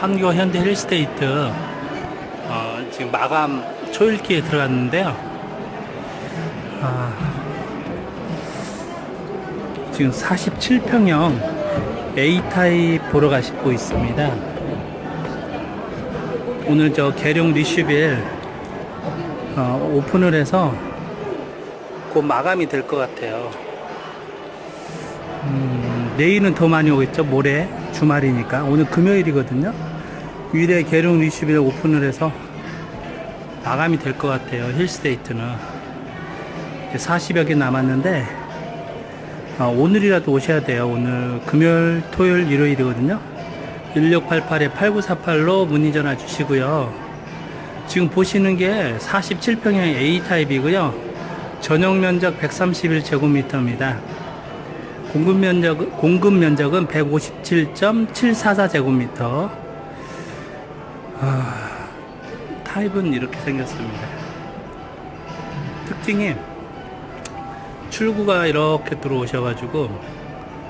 판교 현대 힐스테이트 어, 지금 마감 초읽기에 들어갔는데요. 아, 지금 47평형 A타입 보러 가시고 있습니다. 오늘 저 계룡 리슈빌 어, 오픈을 해서 곧 마감이 될 것 같아요. 음, 내일은 더 많이 오겠죠. 모레 주말이니까 오늘 금요일이거든요. 위례 계룡 리슈빌 오픈을 해서 마감이 될 것 같아요. 힐스테이트는 40여 개 남았는데 아, 오늘이라도 오셔야 돼요. 오늘 금요일, 토요일, 일요일이거든요. 1688-8948로 문의 전화 주시고요. 지금 보시는 게 47평형 A타입이고요. 전용 면적 131제곱미터입니다. 공급 면적, 공급 면적은 157.744제곱미터. 아, 타입은 이렇게 생겼습니다. 특징이 출구가 이렇게 들어오셔가지고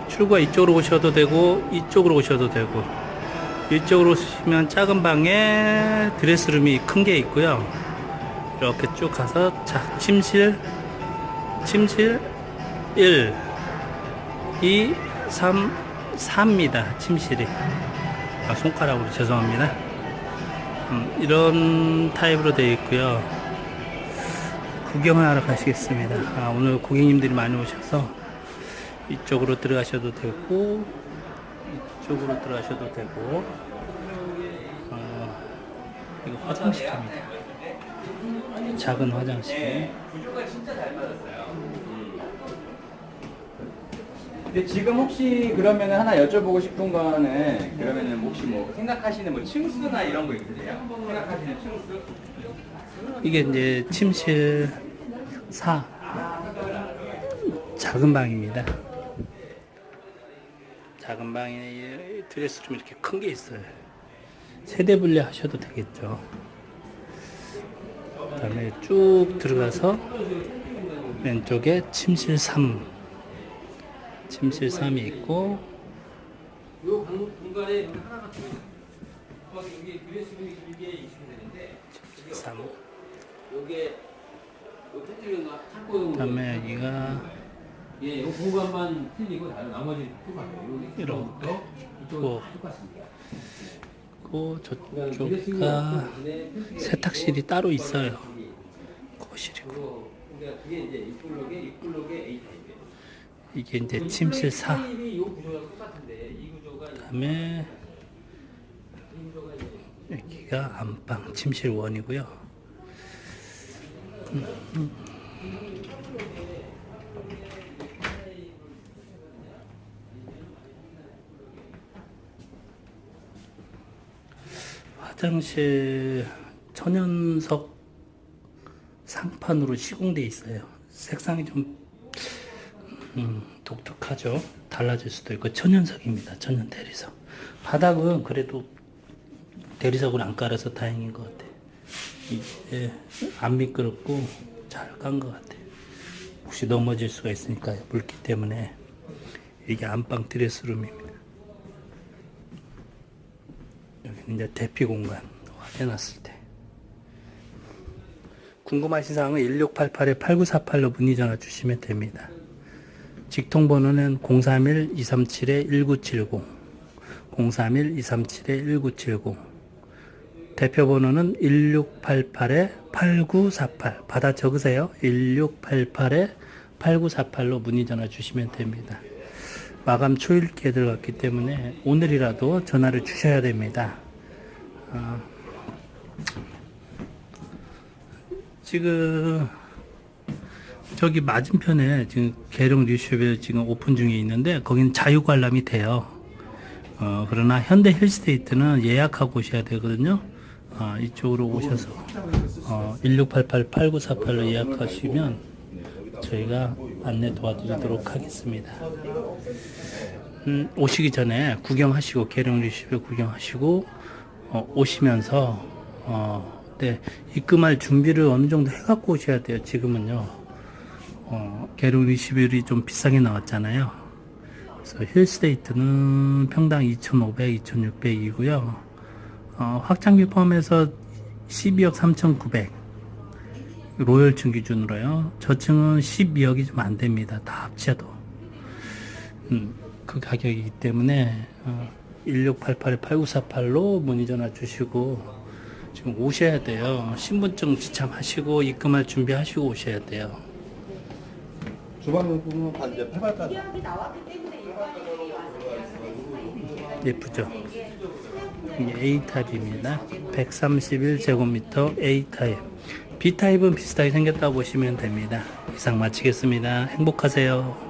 출구가 이쪽으로 오셔도 되고 이쪽으로 오셔도 되고 이쪽으로 오시면 작은 방에 드레스룸이 큰 게 있고요. 이렇게 쭉 가서 자 침실 침실 1 2 3 4입니다. 침실이 아, 손가락으로 죄송합니다. 음, 이런 타입으로 되어 있고요. 구경을 하러 가시겠습니다. 아, 오늘 고객님들이 많이 오셔서 이쪽으로 들어가셔도 되고 이쪽으로 들어가셔도 되고 어, 이거 화장실입니다. 작은 화장실. 근데 지금 혹시 그러면 하나 여쭤보고 싶은 거는 그러면은 혹시 뭐 생각하시는 뭐 층수나 이런 거 있으세요? 생각하시는 층수? 이게 이제 침실 4 작은 방입니다. 작은 방에 드레스룸 이렇게 큰 게 있어요. 세대 분리 하셔도 되겠죠. 그다음에 쭉 들어가서 왼쪽에 침실 3 침실 3이 있고 요 방- 공간에 하나만 더 있어요. 거기 여기 드레스룸이 길게 있으면 되는데 3 요게 요 패트리가 창고용 그다음에 여기가 예, 요 공간만 틀리고 다른 나머지 똑같아요. 이렇게. 다 똑같습니다. 고 저쪽가 세탁실이 있고 따로 있어요. 거실이고 그게 이제 이플록에 이플록에 A 타입 이게 이제 침실 4 타입이 요 구조가 똑같은데 이 구조가 이 그다음에 여기가 안방 침실 원이고요. 화장실 천연석 상판으로 시공돼 있어요. 색상이 좀 음, 독특하죠. 달라질 수도 있고 천연석입니다. 천연 대리석. 바닥은 그래도 대리석을 안 깔아서 다행인 것 같아. 이게 안 미끄럽고 잘 깐 것 같아. 혹시 넘어질 수가 있으니까 물기 때문에 이게 안방 드레스룸입니다. 여기는 이제 대피 공간 해놨을 때. 궁금하신 사항은 1688-8948로 문의 전화 주시면 됩니다. 직통 번호는 031-237-1970, 031-237-1970, 대표 번호는 1688-8948. 받아 적으세요. 1688-8948로 문의 전화 주시면 됩니다. 마감 초일기에 들어갔기 때문에 오늘이라도 전화를 주셔야 됩니다. 어, 지금 저기 맞은편에 지금 계룡 뉴쇼벨 지금 오픈 중에 있는데 거기는 자유 관람이 돼요. 어, 그러나 현대 힐스테이트는 예약하고 오셔야 되거든요. 아, 이쪽으로 오셔서 어, 1688-8948로 예약하시면 저희가 안내 도와드리도록 하겠습니다. 음, 오시기 전에 구경하시고 계룡 뉴쇼벨 구경하시고 어, 오시면서 어, 네, 입금할 준비를 어느 정도 해갖고 오셔야 돼요. 지금은요. 어, 계룡 리시벨이 좀 비싸게 나왔잖아요. 그래서 힐스테이트는 평당 2,500, 2,600이고요. 어, 확장비 포함해서 12억 3,900 로열층 기준으로요. 저층은 12억이 좀 안 됩니다. 다 합쳐도. 음, 그 가격이기 때문에 어, 1688-8948로 문의 전화 주시고 지금 오셔야 돼요. 신분증 지참하시고 입금할 준비하시고 오셔야 돼요. 주방 부분은 다 이제 폐발까지. 기억이 나왔기 때문에 일반인들이 와서 계약을 예쁘죠? 이게 A타입입니다. 131 제곱미터 A타입. B타입은 비슷하게 생겼다고 보시면 됩니다. 이상 마치겠습니다. 행복하세요.